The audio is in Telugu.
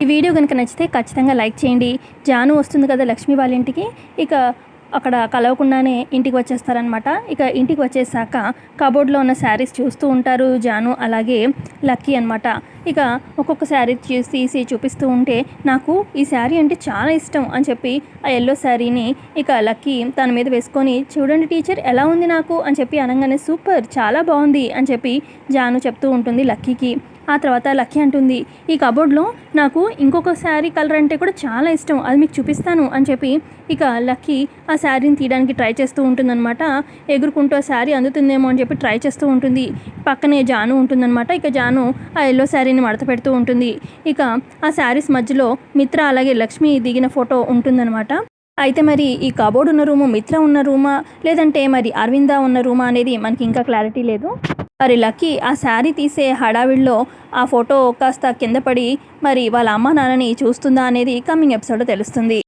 ఈ వీడియో కనుక నచ్చితే ఖచ్చితంగా లైక్ చేయండి. జాను వస్తుంది కదా లక్ష్మి వాళ్ళ ఇంటికి. ఇక అక్కడ కలవకుండానే ఇంటికి వచ్చేస్తారనమాట ఇక ఇంటికి వచ్చేసాక కబోర్డ్లో ఉన్న శారీస్ చూస్తూ ఉంటారు జాను అలాగే లక్కీ అనమాట ఇక ఒక్కొక్క శారీ చూసి తీసి చూపిస్తూ ఉంటే నాకు ఈ శారీ అంటే చాలా ఇష్టం అని చెప్పి ఆ ఎల్లో శారీని ఇక లక్కీ తన మీద వేసుకొని చూడండి టీచర్ ఎలా ఉంది నాకు? అని చెప్పి అనగానే సూపర్ చాలా బాగుంది అని చెప్పి జాను చెప్తూ ఉంటుంది లక్కీకి. ఆ తర్వాత లక్కీ అంటుంది ఈ కబోర్డ్లో నాకు ఇంకొక శారీ కలర్ అంటే కూడా చాలా ఇష్టం అది మీకు చూపిస్తాను అని చెప్పి ఇక లక్కీ ఆ శారీని తీయడానికి ట్రై చేస్తూ ఉంటుందన్నమాట. ఎగురుకుంటూ ఆ శారీ అందుతుందేమో అని చెప్పి ట్రై చేస్తూ ఉంటుంది. పక్కనే జాను ఉంటుందన్నమాట. ఇక జాను ఆ ఎల్లో శారీని మడత పెడుతూ ఉంటుంది. ఇక ఆ శారీస్ మధ్యలో మిత్ర అలాగే లక్ష్మి దిగిన ఫోటో ఉంటుందన్నమాట. అయితే మరి ఈ కబోర్డ్ ఉన్న రూము మిత్ర ఉన్న రూమా లేదంటే మరి అరవింద ఉన్న రూమా అనేది మనకి ఇంకా క్లారిటీ లేదు. మరి లక్కీ ఆ శారీ తీసే హడావిడిలో ఆ ఫోటో కాస్త కింద పడి మరి వాళ్ళ అమ్మ నాన్నని చూస్తుందా అనేది కమింగ్ ఎపిసోడ్ తెలుస్తుంది.